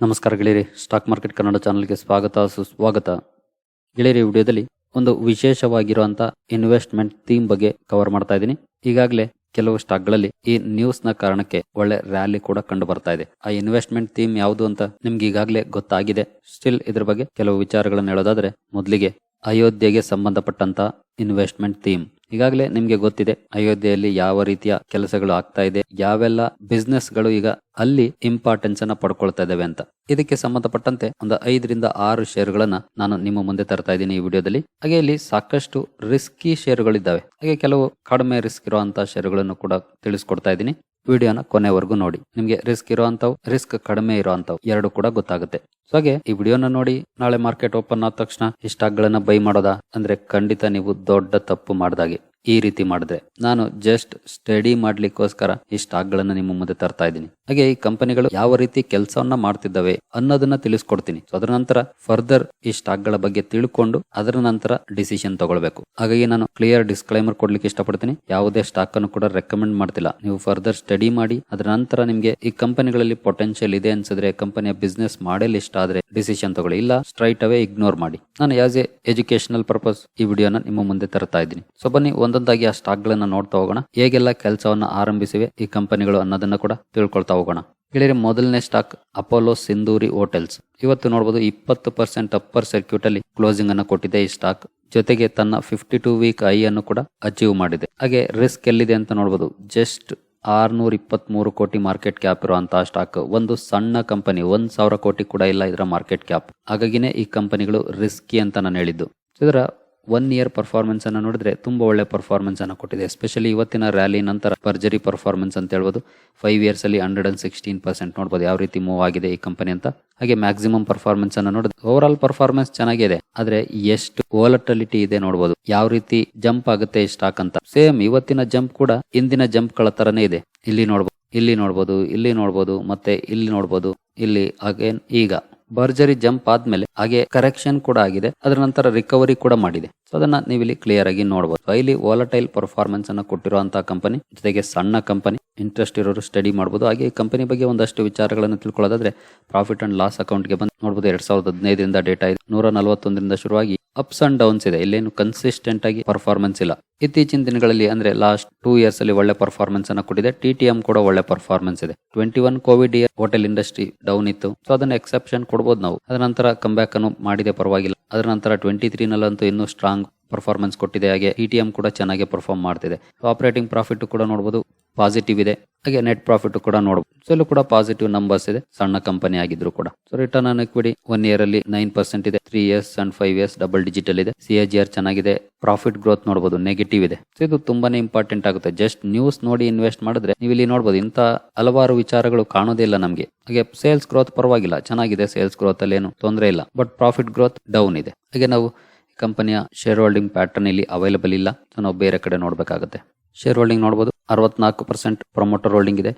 ನಮಸ್ಕಾರ ಗೆಳೆಯರಿ stock market Kannada ಚಾನಲ್ಗೆ ಸ್ವಾಗತ, ಸುಸ್ವಾಗತ. ಗೆಳೆಯರಿ ವಿಡಿಯೋದಲ್ಲಿ ಒಂದು ವಿಶೇಷವಾಗಿರುವಂತಹ ಇನ್ವೆಸ್ಟ್ಮೆಂಟ್ ಥೀಮ್ ಬಗ್ಗೆ ಕವರ್ ಮಾಡ್ತಾ ಇದ್ದೀನಿ. ಈಗಾಗಲೇ ಕೆಲವು ಸ್ಟಾಕ್ಗಳಲ್ಲಿ ಈ ನ್ಯೂಸ್ನ ಕಾರಣಕ್ಕೆ ಒಳ್ಳೆ ರ್ಯಾಲಿ ಕೂಡ ಕಂಡು ಬರ್ತಾ ಇದೆ. ಆ ಇನ್ವೆಸ್ಟ್ಮೆಂಟ್ ಥೀಮ್ ಯಾವುದು ಅಂತ ನಿಮ್ಗೆ ಈಗಾಗಲೇ ಗೊತ್ತಾಗಿದೆ. ಸ್ಟಿಲ್ ಇದ್ರ ಬಗ್ಗೆ ಕೆಲವು ವಿಚಾರಗಳನ್ನು ಹೇಳೋದಾದ್ರೆ, ಮೊದಲಿಗೆ ಅಯೋಧ್ಯೆಗೆ ಸಂಬಂಧಪಟ್ಟಂತ ಇನ್ವೆಸ್ಟ್ಮೆಂಟ್ ಥೀಮ್ ಈಗಾಗಲೇ ನಿಮ್ಗೆ ಗೊತ್ತಿದೆ, ಅಯೋಧ್ಯೆಯಲ್ಲಿ ಯಾವ ರೀತಿಯ ಕೆಲಸಗಳು ಆಗ್ತಾ ಇದೆ, ಯಾವೆಲ್ಲ ಬಿಸ್ನೆಸ್ಗಳು ಈಗ ಅಲ್ಲಿ ಇಂಪಾರ್ಟೆನ್ಸ್ ಅನ್ನ ಪಡ್ಕೊಳ್ತಾ ಇದಾವೆ ಅಂತ. ಇದಕ್ಕೆ ಸಂಬಂಧಪಟ್ಟಂತೆ ಒಂದು ಐದರಿಂದ ಆರು ಶೇರ್ಗಳನ್ನ ನಾನು ನಿಮ್ಮ ಮುಂದೆ ತರ್ತಾ ಇದ್ದೀನಿ ಈ ವಿಡಿಯೋದಲ್ಲಿ. ಹಾಗೆ ಇಲ್ಲಿ ಸಾಕಷ್ಟು ರಿಸ್ಕಿ ಶೇರ್ಗಳಿದ್ದಾವೆ ಹಾಗೆ ಕೆಲವು ಕಡಿಮೆ ರಿಸ್ಕ್ ಇರುವಂತಹ ಷೇರುಗಳನ್ನು ಕೂಡ ತಿಳಿಸ್ಕೊಡ್ತಾ ಇದ್ದೀನಿ. ವಿಡಿಯೋನ ಕೊನೆವರೆಗೂ ನೋಡಿ. ನಿಮಗೆ ರಿಸ್ಕ್ ಇರುವಂತವು ರಿಸ್ಕ್ ಕಡಿಮೆ ಇರುವಂತವು ಎರಡು ಕೂಡ ಗೊತ್ತಾಗುತ್ತೆ. ಸೊ ಹಾಗೆ, ಈ ವಿಡಿಯೋನ ನೋಡಿ, ನಾಳೆ ಮಾರ್ಕೆಟ್ ಓಪನ್ ಆದ ತಕ್ಷಣ ಈ ಸ್ಟಾಕ್ಗಳನ್ನ ಬೈ ಮಾಡೋದಾ? ಅಂದ್ರೆ ಖಂಡಿತ ನೀವು ದೊಡ್ಡ ತಪ್ಪು ಮಾಡ್ದಾಗೆ. ಈ ರೀತಿ ಮಾಡಿದ್ರೆ ನಾನು ಜಸ್ಟ್ ಸ್ಟಡಿ ಮಾಡ್ಲಿಕ್ಕೋಸ್ಕರ ಈ ಸ್ಟಾಕ್ ಗಳನ್ನ ನಿಮ್ಮ ಮುಂದೆ ತರ್ತಾ ಇದ್ದೀನಿ. ಹಾಗೆ ಈ ಕಂಪನಿಗಳು ಯಾವ ರೀತಿ ಕೆಲಸವನ್ನ ಮಾಡ್ತಿದ್ದಾವೆ ಅನ್ನೋದನ್ನ ತಿಳಿಸ್ಕೊಡ್ತೀನಿ. ಸೊ ಅದರ ನಂತರ ಫರ್ದರ್ ಈ ಸ್ಟಾಕ್ಗಳ ಬಗ್ಗೆ ತಿಳ್ಕೊಂಡು ಅದರ ನಂತರ ಡಿಸಿಷನ್ ತಗೊಳ್ಬೇಕು. ಹಾಗಾಗಿ ನಾನು ಕ್ಲಿಯರ್ ಡಿಸ್ಕ್ಲೈಮರ್ ಕೊಡ್ಲಿಕ್ಕೆ ಇಷ್ಟಪಡ್ತೀನಿ. ಯಾವುದೇ ಸ್ಟಾಕ್ ಅನ್ನು ಕೂಡ ರೆಕಮೆಂಡ್ ಮಾಡ್ತಿಲ್ಲ. ನೀವು ಫರ್ದರ್ ಸ್ಟಡಿ ಮಾಡಿ, ಅದರ ನಂತರ ನಿಮ್ಗೆ ಈ ಕಂಪನಿಗಳಲ್ಲಿ ಪೊಟೆನ್ಶಿಯಲ್ ಇದೆ ಅನ್ಸಿದ್ರೆ ಕಂಪನಿಯ ಬಿಸ್ನೆಸ್ ಮಾಡೆಲ್ ಇಷ್ಟ ಆದ್ರೆ ಡಿಸಿಷನ್ ತಗೊಳ್ಳಿ. ಇಲ್ಲ ಸ್ಟ್ರೈಟ್ ಅವೇ ಇಗ್ನೋರ್ ಮಾಡಿ. ನಾನು ಯಾಸ್ ಎ ಎಜುಕೇಶನಲ್ ಪರ್ಪಸ್ ಈ ವಿಡಿಯೋನ ನಿಮ್ಮ ಮುಂದೆ ತರ್ತಾ ಇದ್ದೀನಿ. ಸೊ ಬನ್ನಿ ಒಂದೊಂದಾಗಿ ಆ ಸ್ಟಾಕ್ ಗಳನ್ನ ನೋಡ್ತಾ ಹೋಗೋಣ. ಹೇಗೆಲ್ಲ ಕೆಲಸವನ್ನ ಆರಂಭಿಸಿವೆ ಈ ಕಂಪನಿಗಳು ಅನ್ನೋದನ್ನ ಕೂಡ ತಿಳ್ಕೊಳ್ತಾ ಹೋಗೋಣ. ಗೆಳೆಯರೆ, ಮೊದಲನೇ ಸ್ಟಾಕ್ ಅಪೋಲೋ ಸಿಂಧೂರಿ ಹೋಟೆಲ್ಸ್. ಇವತ್ತು ನೋಡಬಹುದು ಇಪ್ಪತ್ತು ಪರ್ಸೆಂಟ್ ಅಪ್ಪರ್ ಸರ್ಕ್ಯೂಟ್ ಅಲ್ಲಿ ಕ್ಲೋಸಿಂಗ್ ಅನ್ನು ಕೊಟ್ಟಿದೆ ಈ ಸ್ಟಾಕ್. ಜೊತೆಗೆ ತನ್ನ ಫಿಫ್ಟಿ ಟೂ ವೀಕ್ ಐ ಅನ್ನು ಕೂಡ ಅಚೀವ್ ಮಾಡಿದೆ. ಹಾಗೆ ರಿಸ್ಕ್ ಎಲ್ಲಿದೆ ಅಂತ ನೋಡಬಹುದು ಜಸ್ಟ್ ಆರ್ನೂರ ಇಪ್ಪತ್ತ್ ಮೂರು ಕೋಟಿ ಮಾರ್ಕೆಟ್ ಕ್ಯಾಪ್ ಇರುವಂತಹ ಸ್ಟಾಕ್. ಒಂದು ಸಣ್ಣ ಕಂಪನಿ, ಒಂದ್ ಸಾವಿರ ಕೋಟಿ ಕೂಡ ಇಲ್ಲ ಇದರ ಮಾರ್ಕೆಟ್ ಕ್ಯಾಪ್. ಹಾಗಾಗಿನೇ ಈ ಕಂಪನಿಗಳು ರಿಸ್ಕಿ ಅಂತ ನಾನು ಹೇಳಿದ್ದು. ಇದರ ಒನ್ ಇಯರ್ ಪರ್ಫಾರ್ಮೆನ್ಸ್ ಅನ್ನ ನೋಡಿದ್ರೆ ತುಂಬಾ ಒಳ್ಳೆ ಪರ್ಫಾರ್ಮೆನ್ಸ್ ಅನ್ನ ಕೊಟ್ಟಿದೆ. ಎಸ್ಪೆಷಲಿ ಇವತ್ತಿನ ರ್ಯಾಲಿ ನಂತರ ಭರ್ಜರಿ ಪರ್ಫಾರ್ಮೆನ್ಸ್ ಅಂತ ಹೇಳ್ಬೋದು. ಫೈವ್ ಇಯರ್ಸ್ ಅಲ್ಲಿ ಹಂಡ್ರೆಡ್ ಅಂಡ್ ಸಿಕ್ಸ್ಟೀನ್ ಪರ್ಸೆಂಟ್ ನೋಡಬಹುದು ಯಾವ ರೀತಿ ಮೂವ್ ಆಗಿದೆ ಈ ಕಂಪನಿ ಅಂತ. ಹಾಗೆ ಮ್ಯಾಕ್ಸಿಮಮ್ ಪರ್ಫಾರ್ಮೆನ್ಸ್ ಅನ್ನ ನೋಡಿದ್ರೆ ಓವರ್ ಆಲ್ ಪರ್ಫಾರ್ಮೆನ್ಸ್ ಚೆನ್ನಾಗಿದೆ ಆದ್ರೆ ಎಷ್ಟು ಓಲಟಲಿಟಿ ಇದೆ ನೋಡಬಹುದು ಯಾವ ರೀತಿ ಜಂಪ್ ಆಗುತ್ತೆ ಸ್ಟಾಕ್ ಅಂತ. ಸೇಮ್ ಇವತ್ತಿನ ಜಂಪ್ ಕೂಡ ಇಂದಿನ ಜಂಪ್ಗಳ ತರನೇ ಇದೆ. ಇಲ್ಲಿ ನೋಡಬಹುದು ಇಲ್ಲಿ ನೋಡಬಹುದು ಇಲ್ಲಿ ನೋಡಬಹುದು ಮತ್ತೆ ಇಲ್ಲಿ ನೋಡಬಹುದು ಇಲ್ಲಿ ಅಗೇನ್ ಈಗ. ಭರ್ಜರಿ ಜಂಪ್ ಆದ್ಮೇಲೆ ಹಾಗೆ ಕರೆಕ್ಷನ್ ಕೂಡ ಆಗಿದೆ. ಅದರ ನಂತರ ರಿಕವರಿ ಕೂಡ ಮಾಡಿದೆ. ಸೊ ಅದನ್ನ ನೀವು ಇಲ್ಲಿ ಕ್ಲಿಯರ್ ಆಗಿ ನೋಡಬಹುದು ಇಲ್ಲಿ ವಾಲಟೈಲ್ ಪರ್ಫಾರ್ಮೆನ್ಸ್ ಅನ್ನ ಕೊಟ್ಟಿರುವಂತಹ ಕಂಪನಿ ಜೊತೆಗೆ ಸಣ್ಣ ಕಂಪನಿ ಇಂಟ್ರೆಸ್ಟ್ ಇರೋರು ಸ್ಟಡಿ ಮಾಡಬಹುದು ಹಾಗೆ ಕಂಪನಿ ಬಗ್ಗೆ ಒಂದಷ್ಟು ವಿಚಾರಗಳನ್ನು ತಿಳ್ಕೊಳ್ಳೋದಾದ್ರೆ ಪ್ರಾಫಿಟ್ ಅಂಡ್ ಲಾಸ್ ಅಕೌಂಟ್ಗೆ ಬಂದು ನೋಡಬಹುದು ಎರಡ್ ಸಾವಿರದ ಹದಿನೈದರಿಂದ ಡೇಟಾ ಇದೆ. ನೂರ ನಲವತ್ತೊಂದರಿಂದ ಶುರುವಾಗಿ ಅಪ್ಸ್ ಅಂಡ್ ಡೌನ್ಸ್ ಇದೆ. ಇಲ್ಲೇನು ಕನ್ಸಿಸ್ಟೆಂಟ್ ಆಗಿ ಪರ್ಫಾರ್ಮೆನ್ಸ್ ಇಲ್ಲ. ಇತ್ತೀಚಿನ ದಿನಗಳಲ್ಲಿ ಅಂದ್ರೆ ಲಾಸ್ಟ್ ಟೂ ಇಯರ್ಸ್ ಅಲ್ಲಿ ಒಳ್ಳೆ ಪರ್ಫಾರ್ಮೆನ್ಸ್ ಅನ್ನ ಕೊಟ್ಟಿದೆ. ಟಿ ಕೂಡ ಒಳ್ಳೆ ಪರ್ಫಾರ್ಮೆನ್ಸ್ ಇದೆ. Twenty one Covid year hotel industry down ಇತ್ತು. ಸೊ ಅದನ್ನ ಎಕ್ಸೆಪ್ಷನ್ ಕೊಡಬಹುದು ನಾವು. ಅದರ ನಂತರ ಕಮ್ ಬ್ಯಾಕ್ ಅನ್ನು ಮಾಡಿದೆ ಪರವಾಗಿಲ್ಲ. ಅದರ ನಂತರ ಟ್ವೆಂಟಿ ತ್ರೀ ನಲ್ಲಂತೂ ಇನ್ನೂ ಸ್ಟ್ರಾಂಗ್ ಪರ್ಫಾರ್ಮೆನ್ಸ್ ಕೊಟ್ಟಿದೆ. ಹಾಗೆ ಇ ಕೂಡ ಚೆನ್ನಾಗಿ ಪರ್ಫಾರ್ಮ್ ಮಾಡ್ತಿದೆ. ಆಪರೇಟಿಂಗ್ ಪ್ರಾಫಿಟ್ ಕೂಡ ನೋಡಬಹುದು ಪಾಸಿಟಿವ್ ಇದೆ. ಹಾಗೆ ನೆಟ್ ಪ್ರಾಫಿಟ್ ಕೂಡ ನೋಡಬಹುದು ಸೊ ಕೂಡ ಪಾಸಿಟಿವ್ ನಂಬರ್ಸ್ ಇದೆ. ಸಣ್ಣ ಕಂಪನಿ ಆಗಿದ್ರು ಕೂಡ. So return on equity one year ಅಲ್ಲಿ ನೈನ್ ಪರ್ಸೆಂಟ್ ಇದೆ. Three years and five years double digital ಇದೆ. ಸಿ ಆರ್ ಚೆನ್ನಾಗಿದೆ. ಪ್ರಾಫಿಟ್ ಗ್ರೋತ್ ನೋಡಬಹುದು ನೆಗೆಟಿವ್ ಇದೆ. ಸೊ ಇದು ತುಂಬಾನೇ ಇಂಪಾರ್ಟೆಂಟ್ ಆಗುತ್ತೆ. ಜಸ್ಟ್ ನ್ಯೂಸ್ ನೋಡಿ ಇನ್ವೆಸ್ಟ್ ಮಾಡಿದ್ರೆ ನೀವು ಇಲ್ಲಿ ನೋಡಬಹುದು ಇಂತ ಹಲವಾರು ವಿಚಾರಗಳು ಕಾಣೋದೇ ಇಲ್ಲ ನಮಗೆ. ಹಾಗೆ ಸೇಲ್ಸ್ ಗ್ರೋತ್ ಪರವಾಗಿಲ್ಲ. ಚೆನ್ನಾಗಿದೆ ಸೇಲ್ಸ್ ಗ್ರೋತ್ ಅಲ್ಲಿ ಏನು ತೊಂದರೆ ಇಲ್ಲ. ಬಟ್ ಪ್ರಾಫಿಟ್ ಗ್ರೋತ್ ಡೌನ್ ಇದೆ. ಹಾಗೆ ನಾವು ಕಂಪನಿಯ ಶೇರ್ ಹೋಲ್ಡಿಂಗ್ ಪ್ಯಾಟರ್ನ್ ಇಲ್ಲಿ ಅವೈಲಬಲ್ ಇಲ್ಲ. ಸೊ ನಾವು ಬೇರೆ ಕಡೆ ನೋಡಬೇಕಾಗುತ್ತೆ. ಶೇರ್ ಹೋಲ್ಡಿಂಗ್ ನೋಡಬಹುದು ಅರವತ್ನಾಲ್ಕು ಪರ್ಸೆಂಟ್ ಪ್ರಮೋಟರ್ ಹೋಲ್ಡಿಂಗ್ ಇದೆ.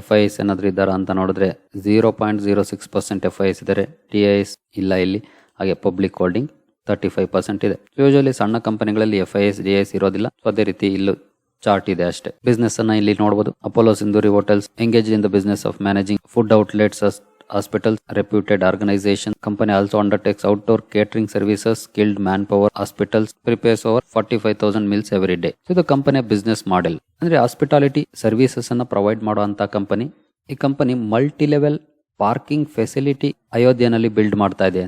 ಎಫ್ ಐ ಎಸ್ ಏನಾದರೂ ಇದ್ದಾರಾ ಅಂತ ನೋಡಿದ್ರೆ zero point zero six percent F I S ಇದ್ದಾರೆ ಟಿ ಐ ಎಸ್ ಇಲ್ಲ ಇಲ್ಲಿ. ಹಾಗೆ public holding thirty five percent ಇದೆ. ಯೂಶಲಿ ಸಣ್ಣ ಕಂಪನಿಗಳಲ್ಲಿ F I S D S ಇರೋದಿಲ್ಲ. ಸೊ ಅದೇ ರೀತಿ ಇಲ್ಲೂ ಚಾರ್ಟ್ ಇದೆ ಅಷ್ಟೇ. ಬಿಸ್ನೆಸ್ ಅನ್ನ ಇಲ್ಲಿ ನೋಡಬಹುದು Apollo Sindhoori hotels engage in the business of managing food outlets hospitals, reputed organization. Company also undertakes outdoor catering services, skilled manpower, hospitals, prepares over 45,000 meals every day. So, ಇದು ಕಂಪನಿಯ business model ಅಂದ್ರೆ hospitality services ಅನ್ನ provide ಮಾಡುವಂತ company ಈ company multi level parking facility ಅಯೋಧ್ಯೆನಲ್ಲಿ build ಮಾಡ್ತಾ ಇದೆ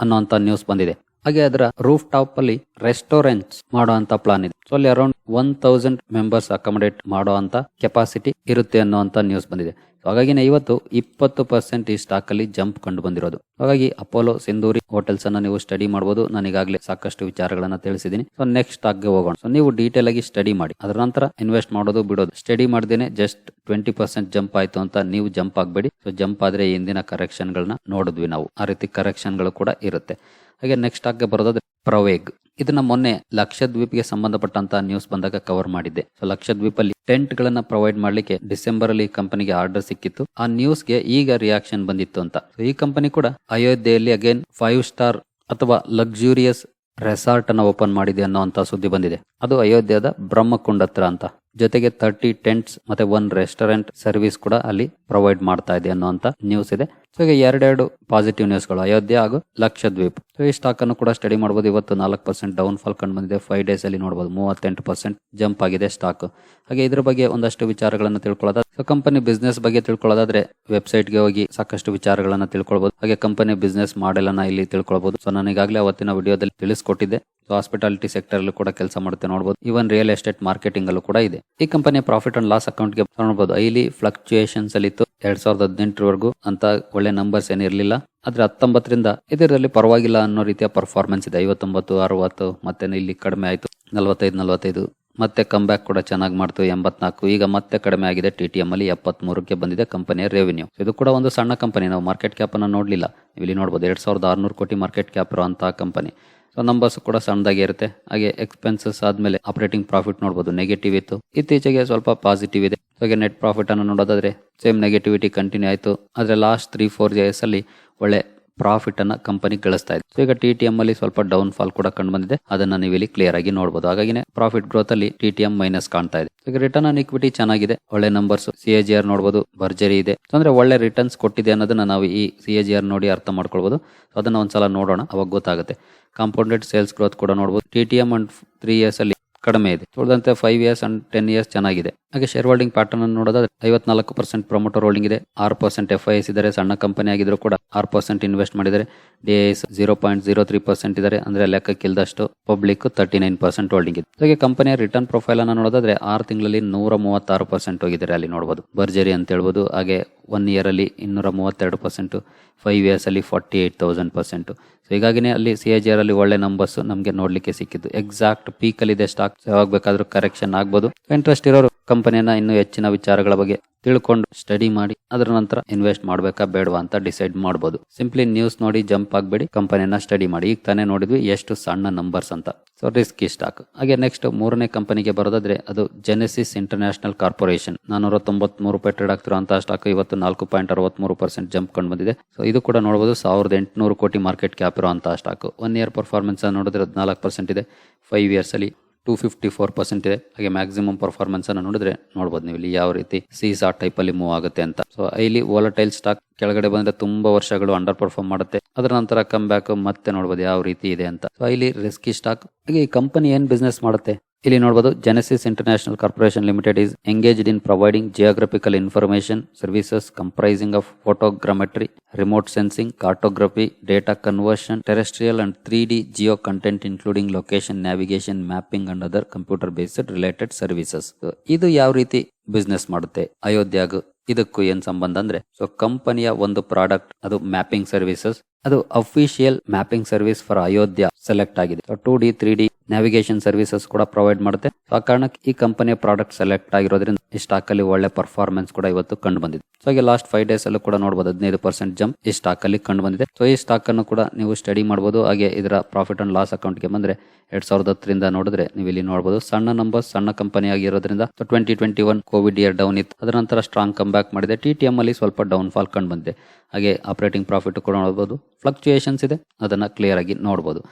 ಅನ್ನೋಂತ news ಬಂದಿದೆ ಹಾಗೆ ಅದರ ರೂಫ್ ಟಾಪ್ ಅಲ್ಲಿ ರೆಸ್ಟೋರೆಂಟ್ಸ್ ಮಾಡುವಂತ ಪ್ಲಾನ್ ಇದೆ. ಸೊ ಅಲ್ಲಿ around one thousand members accommodate ಮಾಡುವಂತ ಕೆಪಾಸಿಟಿ ಇರುತ್ತೆ ಅನ್ನುವಂತ ನ್ಯೂಸ್ ಬಂದಿದೆ. ಹಾಗಾಗಿನೇ ಇವತ್ತು ಇಪ್ಪತ್ತು ಪರ್ಸೆಂಟ್ ಈ ಸ್ಟಾಕ್ ಅಲ್ಲಿ ಜಂಪ್ ಕಂಡು ಬಂದಿರೋದು. ಹಾಗಾಗಿ ಅಪೋಲೋ ಸಿಂಧೂರಿ ಹೋಟೆಲ್ಸ್ ಅನ್ನ ನೀವು ಸ್ಟಡಿ ಮಾಡಬಹುದು ನಾನು ಈಗಾಗಲೇ ಸಾಕಷ್ಟು ವಿಚಾರಗಳನ್ನ ತಿಳಿಸಿದೀನಿ. ಸೊ ನೆಕ್ಸ್ಟ್ ಸ್ಟಾಕ್ಗೆ ಹೋಗೋಣ. ಸೊ ನೀವು ಡೀಟೇಲ್ ಆಗಿ ಸ್ಟಡಿ ಮಾಡಿ. ಅದರ ನಂತರ ಇನ್ವೆಸ್ಟ್ ಮಾಡೋದು, ಬಿಡೋದು. ಸ್ಟಡಿ ಮಾಡ್ದೇನೆ ಜಸ್ಟ್ ಟ್ವೆಂಟಿ ಪರ್ಸೆಂಟ್ ಜಂಪ್ ಆಯ್ತು ಅಂತ ನೀವು ಜಂಪ್ ಆಗಬೇಡಿ. ಸೊ ಜಂಪ್ ಆದ್ರೆ ಹಿಂದಿನ ಕರೆಕ್ಷನ್ ಗಳನ್ನ ನೋಡಿದ್ವಿ ನಾವು. ಆ ರೀತಿ ಕರೆಕ್ಷನ್ಗಳು ಕೂಡ ಇರುತ್ತೆ. ಹಾಗೆ ನೆಕ್ಸ್ಟ್ ಸ್ಟಾಕ್ಗೆ ಬರೋದಾದ್ರೆ ಪ್ರವೇಗ್ ಇದನ್ನ ಮೊನ್ನೆ ಲಕ್ಷದ್ವೀಪ್ಗೆ ಸಂಬಂಧಪಟ್ಟಂತ ನ್ಯೂಸ್ ಬಂದಾಗ ಕವರ್ ಮಾಡಿದ್ದೆ. ಸೊ ಲಕ್ಷದ್ವೀಪ್ ಅಲ್ಲಿ ಟೆಂಟ್ ಗಳನ್ನ ಪ್ರೊವೈಡ್ ಮಾಡ್ಲಿಕ್ಕೆ ಡಿಸೆಂಬರ್ ಅಲ್ಲಿ ಕಂಪನಿಗೆ ಆರ್ಡರ್ ಸಿಕ್ಕಿತ್ತು. ಆ ನ್ಯೂಸ್ಗೆ ಈಗ ರಿಯಾಕ್ಷನ್ ಬಂದಿತ್ತು ಅಂತ. ಈ ಕಂಪನಿ ಕೂಡ ಅಯೋಧ್ಯೆಯಲ್ಲಿ ಅಗೇನ್ ಫೈವ್ ಸ್ಟಾರ್ ಅಥವಾ ಲಕ್ಸುರಿಯಸ್ ರೆಸಾರ್ಟ್ ಅನ್ನ ಓಪನ್ ಮಾಡಿದೆ ಅನ್ನೋಂತ ಸುದ್ದಿ ಬಂದಿದೆ. ಅದು ಅಯೋಧ್ಯದ ಬ್ರಹ್ಮಕುಂಡತ್ರ ಅಂತ. ಜೊತೆಗೆ ತರ್ಟಿ ಟೆಂಟ್ಸ್ ಮತ್ತೆ ಒನ್ ರೆಸ್ಟೋರೆಂಟ್ ಸರ್ವಿಸ್ ಕೂಡ ಅಲ್ಲಿ ಪ್ರೊವೈಡ್ ಮಾಡ್ತಾ ಇದೆ ಅನ್ನುವಂತ ನ್ಯೂಸ್ ಇದೆ. ಸೊ ಈಗ ಎರಡೆರಡು ಪಾಸಿಟಿವ್ ನ್ಯೂಸ್ಗಳು ಅಯೋಧ್ಯೆ ಹಾಗೂ ಲಕ್ಷದ್ವೀಪ್. ಸೊ ಈ ಸ್ಟಾಕ್ ಅನ್ನು ಕೂಡ ಸ್ಟಡಿ ಮಾಡಬಹುದು ಇವತ್ತು ನಾಲ್ಕು ಪರ್ಸೆಂಟ್ ಡೌನ್ ಫಾಲ್ ಕಂಡು ಬಂದಿದೆ. ಫೈವ್ ಡೇಸ್ ಅಲ್ಲಿ ನೋಡಬಹುದು ಮೂವತ್ತೆಂಟು ಪರ್ಸೆಂಟ್ ಜಂಪ್ ಆಗಿದೆ ಸ್ಟಾಕ್ ಹಾಗೆ ಇದ್ರ ಬಗ್ಗೆ ಒಂದಷ್ಟು ವಿಚಾರಗಳನ್ನು ತಿಳ್ಕೊಳ್ಳೋದ ಸೊ ಕಂಪನಿ ಬಿಸ್ನೆಸ್ ಬಗ್ಗೆ ತಿಳ್ಕೊಳ್ಳೋದಾದ್ರೆ ವೆಬ್ಸೈಟ್ಗೆ ಹೋಗಿ ಸಾಕಷ್ಟು ವಿಚಾರಗಳನ್ನ ತಿಳ್ಕೊಳ್ಬಹುದು ಹಾಗೆ ಕಂಪನಿ ಬಿಸ್ನೆಸ್ ಮಾಡೆಲ್ ಅನ್ನ ಇಲ್ಲಿ ತಿಳ್ಕೊಳ್ಬಹುದು ಸೊ ನಾನು ಈಗಾಗಲೇ ಅವತ್ತಿನ ವಿಡಿಯೋದಲ್ಲಿ ತಿಳಿಸ್ಕೊಟ್ಟಿದ್ದೆ. ಸೊ ಹಾಸ್ಪಿಟಾಲಿಟಿ ಸೆಕ್ಟರ್ ಅಲ್ಲೂ ಕೂಡ ಕೆಲಸ ಮಾಡುತ್ತೆ ನೋಡಬಹುದು ಇವನ್ ರಿಯಲ್ ಎಸ್ಟೇಟ್ ಮಾರ್ಕೆಟಿಂಗ್ ಅಲ್ಲೂ ಕೂಡ ಇದೆ. ಈ ಕಂಪನಿಯ ಪ್ರಾಫಿಟ್ ಅಂಡ್ ಲಾಸ್ ಅಕೌಂಟ್ಗೆ ನೋಡಬಹುದು ಐಲಿ ಫ್ಲಕ್ಚುಯೇಷನ್ಸ್ ಅಲ್ಲಿ ಇತ್ತು. ಎರಡ್ ಸಾವಿರದ ಹದಿನೆಂಟರವರೆಗೂ ಅಂತ ಒಳ್ಳೆ ನಂಬರ್ಸ್ ಏನಿರಲಿಲ್ಲ ಆದ್ರೆ ಹತ್ತೊಂಬತ್ತರಿಂದ ಇದರಲ್ಲಿ ಪರವಾಗಿಲ್ಲ ಅನ್ನೋ ರೀತಿಯ ಪರ್ಫಾರ್ಮೆನ್ಸ್ ಇದೆ. ಐವತ್ತೊಂಬತ್ತು, ಅರವತ್ತು, ಮತ್ತೆ ಇಲ್ಲಿ ಕಡಿಮೆ ಆಯಿತು. ನಲವತ್ತೈದು ನಲವತ್ತೈದು. ಮತ್ತೆ ಬ್ಯಾಕ್ ಕೂಡ ಚೆನ್ನಾಗಿ ಮಾಡ್ತು. ಎಂಬತ್ನಾಲ್ಕು. ಈಗ ಮತ್ತೆ ಕಡಿಮೆ ಆಗಿದೆ. ಟಿ ಟಿ ಎಂ ಅಲ್ಲಿ ಎಪ್ಪತ್ಮೂರಕ್ಕೆ ಬಂದಿದೆ ಕಂಪನಿಯ ರೆವೆನ್ಯೂ ಇದು ಕೂಡ ಒಂದು ಸಣ್ಣ ಕಂಪನಿ ನಾವು ಮಾರ್ಕೆಟ್ ಕ್ಯಾಪ್ ಅನ್ನು ನೋಡಲಿಲ್ಲ. ಇಲ್ಲಿ ನೋಡಬಹುದು ಎರಡ್ ಸಾವಿರದ ಆರ್ನೂರು ಕೋಟಿ ಮಾರ್ಕೆಟ್ ಕ್ಯಾಪ್ ಇರುವಂತಹ ಕಂಪನಿ ಸೊ ನಂಬರ್ಸ್ ಕೂಡ ಸಣ್ಣದಾಗಿ ಇರುತ್ತೆ. ಹಾಗೆ ಎಕ್ಸ್ಪೆನ್ಸಸ್ ಆದ್ಮೇಲೆ ಆಪರೇಟಿಂಗ್ ಪ್ರಾಫಿಟ್ ನೋಡಬಹುದು ನೆಗೆಟಿವ್ ಇತ್ತು. ಇತ್ತೀಚೆಗೆ ಸ್ವಲ್ಪ ಪಾಸಿಟಿವ್ ಇದೆ. ಹಾಗೆ ನೆಟ್ ಪ್ರಾಫಿಟ್ ಅನ್ನು ನೋಡೋದಾದ್ರೆ ಸೇಮ್ ನೆಗೆಟಿವಿಟಿ ಕಂಟಿನ್ಯೂ ಆಯಿತು. ಆದರೆ ಲಾಸ್ಟ್ ತ್ರೀ ಫೋರ್ ಡೇಸ್ ಅಲ್ಲಿ ಒಳ್ಳೆ ಪ್ರಾಫಿಟ್ ಅನ್ನ ಕಂಪನಿ ಗಳಿಸ್ತಾ ಇದೆ. ಈಗ ಟಿ ಟಿ ಎಂ ಅಲ್ಲಿ ಸ್ವಲ್ಪ ಡೌನ್ ಫಾಲ್ ಕೂಡ ಕಂಡು ಬಂದಿದೆ. ಅದನ್ನ ನೀವು ಇಲ್ಲಿ ಕ್ಲಿಯರ್ ಆಗಿ ನೋಡಬಹುದು ಹಾಗಾಗಿನೇ ಪ್ರಾಫಿಟ್ ಗ್ರೋತ್ ಅಲ್ಲಿ ಟಿ ಟಿ ಎಂ ಮೈನಸ್ ಕಾಣ್ತಾ ಇದೆ. ಈಗ ರಿಟರ್ನ್ ಆನ್ ಇಕ್ವಿಟಿ ಚೆನ್ನಾಗಿದೆ. ಒಳ್ಳೆ numbers C A G R ನೋಡಬಹುದು ಭರ್ಜರಿ ಇದೆ. ಅಂದ್ರೆ ಒಳ್ಳೆ ರಿಟರ್ನ್ಸ್ ಕೊಟ್ಟಿದೆ ಅನ್ನೋದನ್ನ ನಾವು ಈ ಸಿ ಎ ಜಿ ಆರ್ ನೋಡಿ ಅರ್ಥ ಮಾಡ್ಕೊಳ್ಬಹುದು ಅದನ್ನ ಒಂದ್ಸಲ ನೋಡೋಣ. ಅವಾಗ ಗೊತ್ತಾಗುತ್ತೆ. ಕಾಂಪೌಂಡೆಡ್ ಸೇಲ್ಸ್ ಗ್ರೋತ್ ಕೂಡ ನೋಡಬಹುದು T T M and three years ಅಲ್ಲಿ ಕಡಿಮೆ ಇದೆ. ಉಳಿದಂತೆ five years and ten years ಚೆನ್ನಾಗಿದೆ. ಹಾಗೆ ಶೇರ್ ಹೋಲ್ಡಿಂಗ್ ಪ್ಯಾಟರ್ನ್ ಅನ್ನು ಐವತ್ನಾಲ್ಕು ಪರ್ಸೆಂಟ್ ಪ್ರಮೋಟರ್ ಹೋಲ್ಡಿಂಗ್ ಇದೆ. ಆರು ಪರ್ಸೆಂಟ್ ಎಫ್ ಐ ಎಸ್ ಇದ್ದಾರೆ. ಸಣ್ಣ ಕಂಪನಿ ಆಗಿದ್ರು ಕೂಡ ಆರು ಪರ್ಸೆಂಟ್ ಇನ್ವೆಸ್ಟ್ ಮಾಡಿದ್ದಾರೆ. D S zero point zero three percent ಇದ್ದಾರೆ. ಅಂದ್ರೆ ಲೆಕ್ಕಕ್ಕಿಲ್ದಷ್ಟು public thirty nine percent holding ಇದೆ. ಹಾಗೆ ಕಂಪನಿಯ ರಿಟರ್ನ್ ಪ್ರೊಫೈಲ್ ಅನ್ನು ನೋಡೋದಾದ್ರೆ ಆರು ತಿಂಗಳಲ್ಲಿ ನೂರ ಮೂವತ್ತಾರು ಪರ್ಸೆಂಟ್ ಹೋಗಿದ್ದಾರೆ ಅಲ್ಲಿ ನೋಡಬಹುದು ಬರ್ಜರಿ ಅಂತ ಹೇಳ್ಬೋದು. ಹಾಗೆ ಒನ್ ಇಯರ್ ಅಲ್ಲಿ ಇನ್ನೂರ ಮೂವತ್ತೆರಡು ಪರ್ಸೆಂಟ್ ಫೈವ್ ಇಯರ್ಸ್ ಅಲ್ಲಿ forty eight thousand percent so ಹೀಗಾಗಿನೇ ಅಲ್ಲಿ ಸಿ ಆರ್ ಅಲ್ಲಿ ಒಳ್ಳೆ ನಂಬರ್ಸ್ ನಮಗೆ ನೋಡ್ಲಿಕ್ಕೆ ಸಿಕ್ಕಿದ್ದು. ಎಕ್ಸಾಕ್ಟ್ ಪೀಕ್ ಅಲ್ಲಿ ಇದೆ ಸ್ಟಾಕ್ ಯಾವಾಗ ಬೇಕಾದ್ರೂ ಕರೆಕ್ಷನ್ ಆಗ್ಬೋದು. ಇಂಟ್ರೆಸ್ಟ್ ಇರೋರು ಕಂಪನಿಯನ್ನ ಇನ್ನೂ ಹೆಚ್ಚಿನ ವಿಚಾರಗಳ ಬಗ್ಗೆ ತಿಳ್ಕೊಂಡು ಸ್ಟಡಿ ಮಾಡಿ, ಅದರ ನಂತರ ಇನ್ವೆಸ್ಟ್ ಮಾಡ್ಬೇಕಾ ಬೇಡವಾ ಅಂತ ಡಿಸೈಡ್ ಮಾಡಬಹುದು ಸಿಂಪ್ಲಿ ನ್ಯೂಸ್ ನೋಡಿ ಜಂಪ್ ಆಗಬೇಡಿ ಕಂಪನಿಯನ್ನ ಸ್ಟಡಿ ಮಾಡಿ. ಈಗ ತಾನೇ ನೋಡಿದ್ವಿ ಎಷ್ಟು ಸಣ್ಣ ನಂಬರ್ಸ್ ಅಂತ. ಸೊ ರಿಸ್ಕಿ ಸ್ಟಾಕ್ ಹಾಗೆ ನೆಕ್ಸ್ಟ್ ಮೂರನೇ ಕಂಪನಿಗೆ ಬರೋದಾದ್ರೆ ಅದು ಜೆನೆಸಿಸ್ ಇಂಟರ್ನ್ಯಾಷನಲ್ ಕಾರ್ಪೊರೇಷನ್ ನಾನೂರ ತೊಂಬತ್ಮೂರು ರೂಪಾಯಿ ಟ್ರೇಡ್ ಆಗ್ತಿರುವಂತಹ ಸ್ಟಾಕ್ ಇವತ್ತು ನಾಲ್ಕು ಪಾಯಿಂಟ್ ಅರವತ್ಮೂರು ಪರ್ಸೆಂಟ್ ಜಂಪ್ ಕಂಡು ಬಂದಿದೆ. ಸೊ ಇದು ಕೂಡ ನೋಡಬಹುದು ಸಾವಿರದ ಎಂಟುನೂರು ಕೋಟಿ ಮಾರ್ಕೆಟ್ ಕ್ಯಾಪ್ ಇರುವಂತಹ ಸ್ಟಾಕ್ ಒನ್ ಇಯರ್ ಪರ್ಫಾರ್ಮೆನ್ಸ್ ನೋಡಿದ್ರೆ ನಾಲ್ಕು ಪರ್ಸೆಂಟ್ ಇದೆ. ಫೈವ್ ಇಯರ್ಸ್ ಅಲ್ಲಿ ಟೂ ಫಿಫ್ಟಿ ಫೋರ್ ಪರ್ಸೆಂಟ್ ಇದೆ. ಹಾಗೆ ಮ್ಯಾಕ್ಸಿಮಮ್ ಪರ್ಫಾರ್ಮೆನ್ಸ್ ಅನ್ನು ನೋಡಿದ್ರೆ ನೋಡಬಹುದು ನೀವು ಇಲ್ಲಿ ಯಾವ ರೀತಿ ಸೀಸಾ ಟೈಪ್ ಅಲ್ಲಿ ಮೂವ್ ಆಗುತ್ತೆ ಅಂತ. ಸೊ ಇಲ್ಲಿ ವಾಲಟೈಲ್ ಸ್ಟಾಕ್ ಕೆಳಗಡೆ ಬಂದ್ರೆ ತುಂಬಾ ವರ್ಷಗಳು ಅಂಡರ್ ಪರ್ಫಾರ್ಮ್ ಮಾಡುತ್ತೆ. ಅದರ ನಂತರ ಕಮ್ ಬ್ಯಾಕ್ ಮತ್ತೆ ನೋಡಬಹುದು ಯಾವ ರೀತಿ ಇದೆ ಅಂತ. ಸೊ ಇಲ್ಲಿ ರಿಸ್ಕಿ ಸ್ಟಾಕ್ ಹಾಗೆ ಈ ಕಂಪನಿ ಏನ್ ಬಿಸ್ನೆಸ್ ಮಾಡುತ್ತೆ? ಇಲ್ಲಿ ನೋಡಬಹುದು Genesis International Corporation Limited is engaged in providing geographical information services comprising of photogrammetry remote sensing cartography data conversion terrestrial and three D geo content including location navigation mapping and other computer based related services ಇದು ಯಾವ ರೀತಿ business ಮಾಡುತ್ತೆ? ಅಯೋಧ್ಯಾಗ ಇದಕ್ಕೂ ಏನ್ ಸಂಬಂಧ ಅಂದ್ರೆ so ಕಂಪನಿಯ ಒಂದು ಪ್ರಾಡಕ್ಟ್ ಅದು ಮ್ಯಾಪಿಂಗ್ ಸರ್ವಿಸಸ್ ಅದು official mapping service for Ayodhya select ಆಗಿದೆ. Two D three D navigation services ಕೂಡ ಪ್ರೊವೈಡ್ ಮಾಡುತ್ತೆ. ಸೊ ಆ ಕಾರಣಕ್ಕೆ ಈ ಕಂಪನಿಯ ಪ್ರಾಡಕ್ಟ್ ಸೆಲೆಕ್ಟ್ ಆಗಿರೋದ್ರಿಂದ ಈ ಸ್ಟಾಕ್ ಅಲ್ಲಿ ಒಳ್ಳೆ ಪರ್ಫಾರ್ಮೆನ್ಸ್ ಕೂಡ ಇವತ್ತು ಕಂಡು ಬಂದಿದೆ. ಸೊ ಹಾಗೆ ಲಾಸ್ಟ್ ಫೈವ್ ಡೇಸ್ ಅಲ್ಲೂ ಕೂಡ ನೋಡಬಹುದು ಹದಿನೈದು ಪರ್ಸೆಂಟ್ ಜಂಪ್ ಈ ಸ್ಟಾಕ್ ಅಲ್ಲಿ ಕಂಡು ಬಂದಿದೆ. ಸೊ ಈ ಸ್ಟಾಕ್ ಅನ್ನು ಕೂಡ ನೀವು ಸ್ಟಡಿ ಮಾಡಬಹುದು ಹಾಗೆ ಇದರ ಪ್ರಾಫಿಟ್ ಅಂಡ್ ಲಾಸ್ ಅಕೌಂಟ್ಗೆ ಬಂದ್ರೆ ಎರಡ್ ಸಾವಿರದ ಹತ್ತರಿಂದ ನೋಡಿದ್ರೆ ನೀವು ಇಲ್ಲಿ ನೋಡಬಹುದು ಸಣ್ಣ ನಂಬರ್ ಸಣ್ಣ ಕಂಪನಿ ಆಗಿರೋದ್ರಿಂದ. Twenty twenty one Covid year down ಇತ್ತು. ಅದರ ನಂತರ ಸ್ಟ್ರಾಂಗ್ ಕಮ್ ಬ್ಯಾಕ್ ಮಾಡಿದೆ. ಟಿ ಟಿ ಎಂ ಅಲ್ಲಿ ಸ್ವಲ್ಪ ಡೌನ್ ಫಾಲ್ ಕಂಡು ಬಂದಿದೆ. ಹಾಗೆ ಆಪರೇಟಿಂಗ್ ಪ್ರಾಫಿಟ್ ಕೂಡ ನೋಡಬಹುದು ಫ್ಲಕ್ಚುಯೇಷನ್ಸ್ ಇದೆ. ಅದನ್ನ ಕ್ಲಿಯರ್ ಆಗಿ ನೋಡಬಹುದು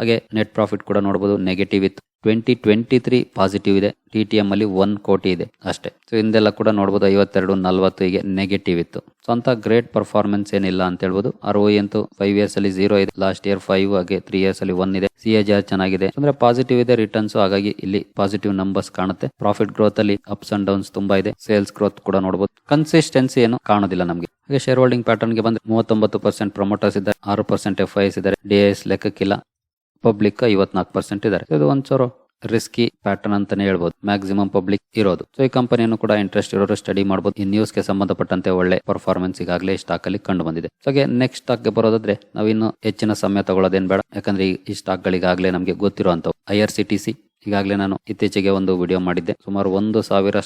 ಹಾಗೆ ನೆಟ್ ಪ್ರಾಫಿಟ್ ಕೂಡ ನೋಡಬಹುದು ನೆಗೆಟಿವ್ ಇತ್ತು. ಟ್ವೆಂಟಿ ಟ್ವೆಂಟಿ ತ್ರೀ ಪಾಸಿಟಿವ್ ಇದೆ. ಟಿ ಟಿ ಎಂ ಅಲ್ಲಿ ಒನ್ ಕೋಟಿ ಇದೆ ಅಷ್ಟೇ. ಸೊ ಹಿಂದೆಲ್ಲ ಕೂಡ ನೋಡಬಹುದು ಐವತ್ತೆರಡು, ನಲ್ವತ್ತು ಹೀಗೆ ನೆಗೆಟಿವ್ ಇತ್ತು. ಸೊ ಅಂತ ಗ್ರೇಟ್ ಪರ್ಫಾರ್ಮೆನ್ಸ್ ಏನಿಲ್ಲ ಅಂತ ಹೇಳ್ಬೋದು. ಆರ್ ಅಂತೂ ಫೈವ್ ಇಯರ್ಸ್ ಅಲ್ಲಿ ಜೀರೋ ಇದೆ. ಲಾಸ್ಟ್ ಇಯರ್ ಫೈವ್ ಹಾಗೆ ತ್ರೀ ಇಯರ್ಸ್ ಅಲ್ಲಿ ಒನ್ ಇದೆ. ಸಿ ಎಜ್ ಆರ್ ಚೆನ್ನಾಗಿದೆ. ಅಂದ್ರೆ ಪಾಸಿಟಿವ್ ಇದೆ ರಿಟರ್ನ್ಸ್ ಹಾಗಾಗಿ ಇಲ್ಲಿ ಪಾಸಿಟಿವ್ ನಂಬರ್ಸ್ ಕಾಣುತ್ತೆ. ಪ್ರಾಫಿಟ್ ಗ್ರೋತ್ ಅಲ್ಲಿ ಅಪ್ಸ್ ಅಂಡ್ ಡೌನ್ಸ್ ತುಂಬಾ ಇದೆ. ಸೇಲ್ಸ್ ಗ್ರೋತ್ ಕೂಡ ನೋಡಬಹುದು ಕನ್ಸಿಸ್ಟೆನ್ಸಿ ಏನು ಕಾಣೋದಿಲ್ಲ ನಮಗೆ. ಹಾಗೆ ಶೇರ್ ಹೋಲ್ಡಿಂಗ್ ಪ್ಯಾಟರ್ನ್ಗೆ ಬಂದ್ರೆ ಮೂವತ್ತೊಂಬತ್ತು ಪರ್ಸೆಂಟ್ ಪ್ರಮೋಟರ್ಸ್ ಇದ್ದಾರೆ, ಆರು ಪರ್ಸೆಂಟ್ ಎಫ್ ಐಸ್ ಇದ್ದಾರೆ. ಡಿ ಎಸ್ ಲೆಕ್ಕಕ್ಕಿಲ್ಲ. ಪಬ್ಲಿಕ್ ಐವತ್ನಾಲ್ಕು ಪರ್ಸೆಂಟ್ ಇದ್ದಾರೆ. ಇದು ಒಂಚೂರು ರಿಸ್ಕಿ ಪ್ಯಾಟರ್ನ್ ಅಂತಾನೆ ಹೇಳ್ಬೋದು. ಮ್ಯಾಕ್ಸಿಮಮ್ ಪಬ್ಲಿಕ್ ಇರೋದು. ಸೊ ಈ ಕಂಪನಿಯನ್ನು ಕೂಡ ಇಂಟ್ರೆಸ್ಟ್ ಇರೋರು ಸ್ಟಡಿ ಮಾಡಬಹುದು ಈ ನ್ಯೂಸ್ಗೆ ಸಂಬಂಧಪಟ್ಟಂತೆ ಒಳ್ಳೆ ಪರ್ಫಾರ್ಮೆನ್ಸ್ ಈಗಾಗಲೇ ಸ್ಟಾಕ್ ಅಲ್ಲಿ ಕಂಡು ಬಂದಿದೆ. ಹಾಗೆ ನೆಕ್ಸ್ಟ್ ಸ್ಟಾಕ್ಗೆ ಬರೋದಾದ್ರೆ ನಾವಿನ್ನು ಹೆಚ್ಚಿನ ಸಮಯ ತಗೊಳ್ಳೋದೇನ್ ಬೇಡ. ಯಾಕಂದ್ರೆ ಈ- ಈ ಸ್ಟಾಕ್ ಗಳಿಗಾಗಲೇ ನಮಗೆ ಗೊತ್ತಿರುವಂತವು I R C T C ಈಗಾಗಲೇ ನಾನು ಇತ್ತೀಚೆಗೆ ಒಂದು ವಿಡಿಯೋ ಮಾಡಿದ್ದೆ. ಸುಮಾರು ಒಂದು ಸಾವಿರ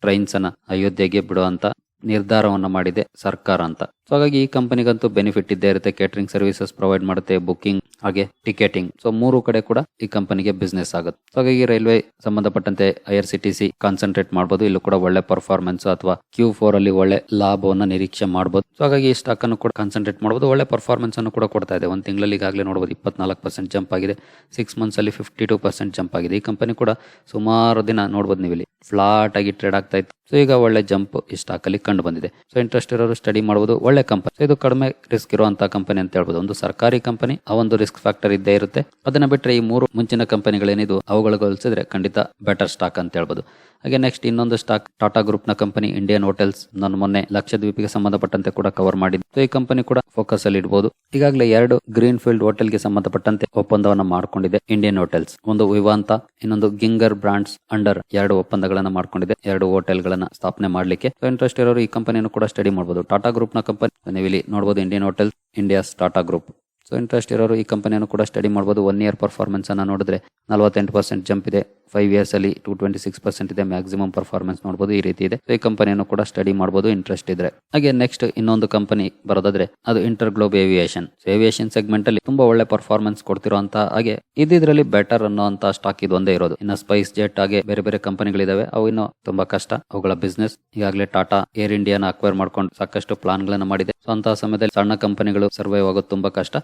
ಟ್ರೈನ್ಸ್ ಅನ್ನ ಅಯೋಧ್ಯೆಗೆ ಬಿಡುವಂತ ನಿರ್ಧಾರವನ್ನ ಮಾಡಿದೆ ಸರ್ಕಾರ ಅಂತ. ಸೊ ಹಾಗಾಗಿ ಈ ಕಂಪನಿಗಂತೂ ಬೆನಿಫಿಟ್ ಇದ್ದೇ ಇರುತ್ತೆ. ಕೇಟರಿಂಗ್ ಸರ್ವಿಸಸ್ ಪ್ರೊವೈಡ್ ಮಾಡುತ್ತೆ ಬುಕಿಂಗ್ ಹಾಗೆ ಟಿಕೆಟಿಂಗ್ ಸೊ ಮೂರು ಕಡೆ ಕೂಡ ಈ ಕಂಪನಿಗೆ ಬಿಸ್ನೆಸ್ ಆಗುತ್ತೆ. ಸೊ ಹಾಗಾಗಿ ರೈಲ್ವೆ ಸಂಬಂಧಪಟ್ಟಂತೆ I R C T C concentrate ಮಾಡಬಹುದು ಇಲ್ಲೂ ಕೂಡ ಒಳ್ಳೆ ಪರ್ಫಾರ್ಮೆನ್ಸ್ ಅಥವಾ ಕ್ಯೂ ಫೋರ್ ಅಲ್ಲಿ ಒಳ್ಳೆ ಲಾಭವನ್ನು ನಿರೀಕ್ಷೆ ಮಾಡಬಹುದು ಸೊ ಹಾಗಾಗಿ ಈ ಸ್ಟಾಕ್ ಅನ್ನು ಕೂಡ ಕಾನ್ಸಂಟ್ರೇಟ್ ಮಾಡಬಹುದು ಒಳ್ಳೆ ಪರ್ಫಾರ್ಮೆನ್ಸ್ ಅನ್ನು ಕೂಡ ಕೊಡ್ತಾ ಇದೆ. ಒಂದು ತಿಂಗಳಲ್ಲಿ ಈಗಾಗಲೇ ನೋಡಬಹುದು ಇಪ್ಪತ್ನಾಲ್ಕು ಪರ್ಸೆಂಟ್ ಜಂಪ್ ಆಗಿದೆ. ಸಿಕ್ಸ್ ಮಂತ್ಸ್ ಅಲ್ಲಿ ಫಿಫ್ಟಿ ಟೂ ಪರ್ಸೆಂಟ್ ಜಂಪ್ ಆಗಿದೆ. ಈ ಕಂಪನಿ ಕೂಡ ಸುಮಾರು ದಿನ ನೋಡಬಹುದು ನೀವು ಇಲ್ಲಿ ಫ್ಲಾಟ್ ಆಗಿ ಟ್ರೇಡ್ ಆಗ್ತಾ ಇತ್ತು. ಸೊ ಈಗ ಒಳ್ಳೆ ಜಂಪ್ ಈ ಸ್ಟಾಕ್ ಅಲ್ಲಿ ಕಂಡು ಬಂದಿದೆ. ಸೊ ಇಂಟ್ರೆಸ್ಟ್ ಇರೋರು ಸ್ಟಡಿ ಮಾಡಬಹುದು ಒಳ್ಳೆ ಕಂಪನಿ ಇದು ಕಡಿಮೆ ರಿಸ್ಕ್ ಇರುವಂತಹ ಕಂಪನಿ ಅಂತ ಹೇಳ್ಬೋದು. ಒಂದು ಸರ್ಕಾರಿ ಕಂಪನಿ ಆ ಒಂದು ರಿಸ್ಕ್ ಫ್ಯಾಕ್ಟರ್ ಇದ್ದೇ ಇರುತ್ತೆ. ಅದನ್ನ ಬಿಟ್ಟರೆ ಈ ಮೂರು ಮುಂಚಿನ ಕಂಪನಿಗಳೇನಿದು ಅವುಗಳಿಗೆ ಹೋಲಿಸಿದ್ರೆ ಖಂಡಿತ ಬೆಟರ್ ಸ್ಟಾಕ್ ಅಂತ ಹೇಳ್ಬೋದು. ಹಾಗೆ ನೆಕ್ಸ್ಟ್ ಇನ್ನೊಂದು ಸ್ಟಾಕ್ ಟಾಟಾ ಗ್ರೂಪ್ನ ಕಂಪನಿ ಇಂಡಿಯನ್ ಹೋಟೆಲ್ಸ್ ನಾನು ಮೊನ್ನೆ ಲಕ್ಷದ್ವೀಪಿಗೆ ಸಂಬಂಧಪಟ್ಟಂತೆ ಕೂಡ ಕವರ್ ಮಾಡಿದ್ದು. ಈ ಕಂಪನಿ ಕೂಡ ಫೋಕಸ್ ಅಲ್ಲಿ ಇಡಬಹುದು ಈಗಾಗಲೇ ಎರಡು ಗ್ರೀನ್ ಫೀಲ್ಡ್ ಹೋಟೆಲ್ಗೆ ಸಂಬಂಧಪಟ್ಟಂತೆ ಒಪ್ಪಂದವನ್ನು ಮಾಡಿಕೊಂಡಿದೆ ಇಂಡಿಯನ್ ಹೋಟೆಲ್ಸ್ ಒಂದು ವಿವಾಂತ ಇನ್ನೊಂದು ಗಿಂಗರ್ ಬ್ರಾಂಡ್ಸ್ ಅಂಡರ್ ಎರಡು ಒಪ್ಪಂದಗಳನ್ನ ಮಾಡ್ಕೊಂಡಿದೆ. ಎರಡು ಹೋಟೆಲ್ ಗಳನ್ನ ಸ್ಥಾಪನೆ ಮಾಡಲಿಕ್ಕೆ. ಇಂಟ್ರೆಸ್ಟ್ ಇರೋರು ಈ ಕಂಪನಿಯನ್ನು ಕೂಡ ಸ್ಟಡಿ ಮಾಡಬಹುದು ಟಾಟಾ ಗ್ರೂಪ್ನ ಕಂಪನಿ ಇಲ್ಲಿ ನೋಡಬಹುದು Indian hotel India's Tata group so interest ಇರೋರು ಈ ಕಂಪನಿಯನ್ನು ಕೂಡ ಸ್ಟಡಿ ಮಾಡ್ಬೋದು. ಒನ್ ಇಯರ್ ಪರ್ಫಾರ್ಮೆನ್ಸ್ ಅನ್ನ ನೋಡಿದ್ರೆ ನಲವತ್ತೆಂಟು ಪರ್ಸೆಂಟ್ ಜಂಪ್ ಇದೆ. ಫೈವ್ ಇಯರ್ಸ್ ಅಲ್ಲಿ ಟೂ ಟ್ವೆಂಟಿ ಸಿಕ್ಸ್ ಪರ್ಸೆಂಟ್ ಇದೆ ಮ್ಯಾಕ್ಸಿಮಮ್ ಪರ್ಫಾರ್ಮೆನ್ಸ್ ನೋಡಬಹುದು ಈ ರೀತಿ ಇದೆ. ಸೊ ಈ ಕಂಪನಿಯನ್ನು ಕೂಡ ಸ್ಟಡಿ ಮಾಡಬಹುದು ಇಂಟ್ರೆಸ್ಟ್ ಇದ್ರೆ. ಹಾಗೆ ನೆಕ್ಸ್ಟ್ ಇನ್ನೊಂದು ಕಂಪನಿ ಬರೋದಾದ್ರೆ ಅದು InterGlobe aviation aviation segment ಅಲ್ಲಿ ತುಂಬಾ ಒಳ್ಳೆ ಪರ್ಫಾರ್ಮೆನ್ಸ್ ಕೊಡ್ತಿರುವಂತ ಹಾಗೆ ಇದ್ರಲ್ಲಿ ಬೆಟರ್ ಅನ್ನೋಂತ ಸ್ಟಾಕ್ ಇದು ಇರೋದು. ಇನ್ನು ಸ್ಪೈಸ್ ಜೆಟ್ ಹಾಗೆ ಬೇರೆ ಬೇರೆ ಕಂಪನಿಗಳಿದಾವೆ ಅವು ಇನ್ನೂ ತುಂಬಾ ಕಷ್ಟ. ಅವುಗಳ ಬಿಸ್ನೆಸ್ ಈಗಾಗಲೇ ಟಾಟಾ ಏರ್ ಇಂಡಿಯಾನ ಅಕ್ವೈರ್ ಮಾಡ್ಕೊಂಡು ಸಾಕಷ್ಟು ಪ್ಲಾನ್ ಗಳನ್ನ ಮಾಡಿದೆ. ಅಂತಹ ಸಮಯದಲ್ಲಿ ಸಣ್ಣ ಕಂಪನಿಗಳು ಸರ್ವೈವ್ ಆಗೋದು ತುಂಬಾ ಕಷ್ಟ.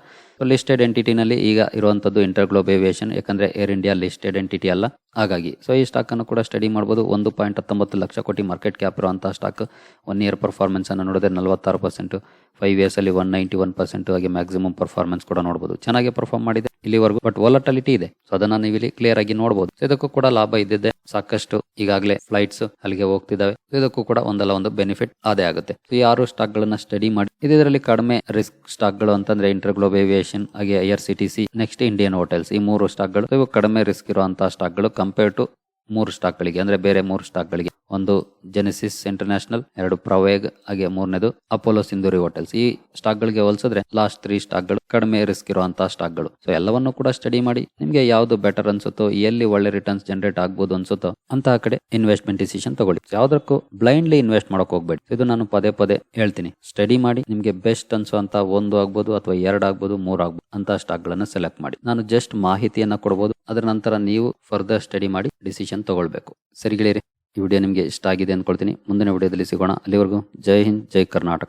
ಲಿಸ್ಟೆಡ್ ಎಂಟಿಟಿನಲ್ಲಿ ಈಗ ಇರುವಂತದ್ದು ಇಂಟರ್ ಗ್ಲೋಬ್ ಏವಿಯೇಷನ್ ಯಾಕಂದ್ರೆ ಏರ್ ಇಂಡಿಯಾ ಲಿಸ್ಟೆಡ್ ಎಂಟಿಟಿ ಅಲ್ಲ. ಹಾಗಾಗಿ ಸೊ ಈ ಸ್ಟಾಕ್ ಅನ್ನು ಕೂಡ ಸ್ಟಡಿ ಮಾಡಬಹುದು ಒಂದು ಪಾಯಿಂಟ್ ಹತ್ತೊಂಬತ್ತು ಲಕ್ಷ ಕೋಟಿ ಮಾರ್ಕೆಟ್ ಕ್ಯಾಪ್ ಇರುವಂಥ ಸ್ಟಾಕ್ ಒನ್ ಇಯರ್ ಪರ್ಫಾರ್ಮೆನ್ಸ್ ಅನ್ನು ನೋಡಿದ್ರೆ ನಲವತ್ತಾರು ಪರ್ಸೆಂಟ್ ಫೈವ್ ಇಯರ್ಸ್ ಅಲ್ಲಿ ಒನ್ ನೈಂಟಿ ಒನ್ ಪರ್ಸೆಂಟ್ ಹಾಗೆ ಮ್ಯಾಕ್ಸಿಮಮ್ ಪರ್ಫಾರ್ಮೆನ್ಸ್ ಕೂಡ ನೋಡಬಹುದು ಚೆನ್ನಾಗಿ ಪರ್ಫಾರ್ಮ್ ಮಾಡಿದೆ ಇಲ್ಲಿವರೆಗೂ ಬಟ್ ವಾಲಟಲಿಟಿ ಇದೆ. ಸೊ ಅದನ್ನ ನೀವು ಇಲ್ಲಿ ಕ್ಲಿಯರ್ ಆಗಿ ನೋಡಬಹುದು ಇದಕ್ಕೂ ಕೂಡ ಲಾಭ ಇದ್ದಿದೆ ಸಾಕಷ್ಟು ಈಗಾಗಲೇ ಫ್ಲೈಟ್ಸ್ ಅಲ್ಲಿಗೆ ಹೋಗ್ತಿದಾವೆ ಇದಕ್ಕೂ ಕೂಡ ಒಂದಲ್ಲ ಒಂದು ಬೆನಿಫಿಟ್ ಅದೇ ಆಗುತ್ತೆ. ಈ ಆರು ಸ್ಟಾಕ್ ಗಳನ್ನ ಸ್ಟಡಿ ಮಾಡಿ. ಇದರಲ್ಲಿ ಕಡಿಮೆ ರಿಸ್ಕ್ ಸ್ಟಾಕ್ಗಳು ಅಂತಂದ್ರೆ ಇಂಟರ್ ಗ್ಲೋಬ್ ಏವಿಯೇಷನ್ ಹಾಗೆ I R C T C next Indian hotels ಈ ಮೂರು ಸ್ಟಾಕ್ಗಳು. ಇವು ಕಡಿಮೆ ರಿಸ್ಕ್ ಇರುವಂತಹ ಸ್ಟಾಕ್ಗಳು. ಕಂಪೇರ್ ಟು ಮೂರು ಸ್ಟಾಕ್ ಗಳಿಗೆ ಅಂದ್ರೆ ಬೇರೆ ಮೂರು ಸ್ಟಾಕ್ ಗಳಿಗೆ ಒಂದು ಜೆನೆಸಿಸ್ ಇಂಟರ್ನ್ಯಾಷನಲ್ ಎರಡು ಪ್ರವೇಗ್ ಹಾಗೆ ಮೂರನೇದು ಅಪೋಲೋ ಸಿಂಧೂರಿ ಹೋಟೆಲ್ಸ್ ಈ ಸ್ಟಾಕ್ ಗಳಿಗೆ ಹೋಲಿಸಿದ್ರೆ ಲಾಸ್ಟ್ ತ್ರೀ ಸ್ಟಾಕ್ಗಳು ಕಡಿಮೆ ರಿಸ್ಕ್ ಇರುವಂತಹ ಸ್ಟಾಕ್ಗಳು ಸೊ ಎಲ್ಲವನ್ನು ಕೂಡ ಸ್ಟಡಿ ಮಾಡಿ, ನಿಮಗೆ ಯಾವ್ದು ಬೆಟರ್ ಅನ್ಸುತ್ತೋ, ಎಲ್ಲಿ ಒಳ್ಳೆ ರಿಟರ್ನ್ಸ್ ಜನರೇಟ್ ಆಗ್ಬೋದು ಅನ್ಸುತ್ತೋ ಅಂತಹ ಕಡೆ ಇನ್ವೆಸ್ಟ್ಮೆಂಟ್ ಡಿಸಿಷನ್ ತಗೊಳ್ಳಿ. ಯಾವ್ದಕ್ಕೂ ಬ್ಲೈಂಡ್ಲಿ ಇನ್ವೆಸ್ಟ್ ಮಾಡಕ್ ಹೋಗ್ಬೇಡಿ. ಇದು ನಾನು ಪದೇ ಪದೇ ಹೇಳ್ತೀನಿ. ಸ್ಟಡಿ ಮಾಡಿ, ನಿಮಗೆ ಬೆಸ್ಟ್ ಅನ್ಸುವಂತ ಒಂದು ಆಗ್ಬೋದು, ಅಥವಾ ಎರಡು ಆಗ್ಬೋದು, ಮೂರು ಆಗ್ಬೋದು, ಅಂತ ಸ್ಟಾಕ್ ಗಳನ್ನ ಸೆಲೆಕ್ಟ್ ಮಾಡಿ. ನಾನು ಜಸ್ಟ್ ಮಾಹಿತಿಯನ್ನ ಕೊಡಬಹುದು ಅದರ ನಂತರ ನೀವು ಫರ್ದರ್ ಸ್ಟಡಿ ಮಾಡಿ ಡಿಸಿಷನ್ ತಗೊಳ್ಬೇಕು. ಸರಿ ಗೆಳೆಯರಿ, ಈ ವಿಡಿಯೋ ನಿಮಗೆ ಇಷ್ಟ ಆಗಿದೆ ಅನ್ಕೊಳ್ತೀನಿ. ಮುಂದಿನ ವಿಡಿಯೋದಲ್ಲಿ ಸಿಗೋಣ. ಅಲ್ಲಿವರೆಗೂ ಜೈ ಹಿಂದ್, ಜೈ ಕರ್ನಾಟಕ.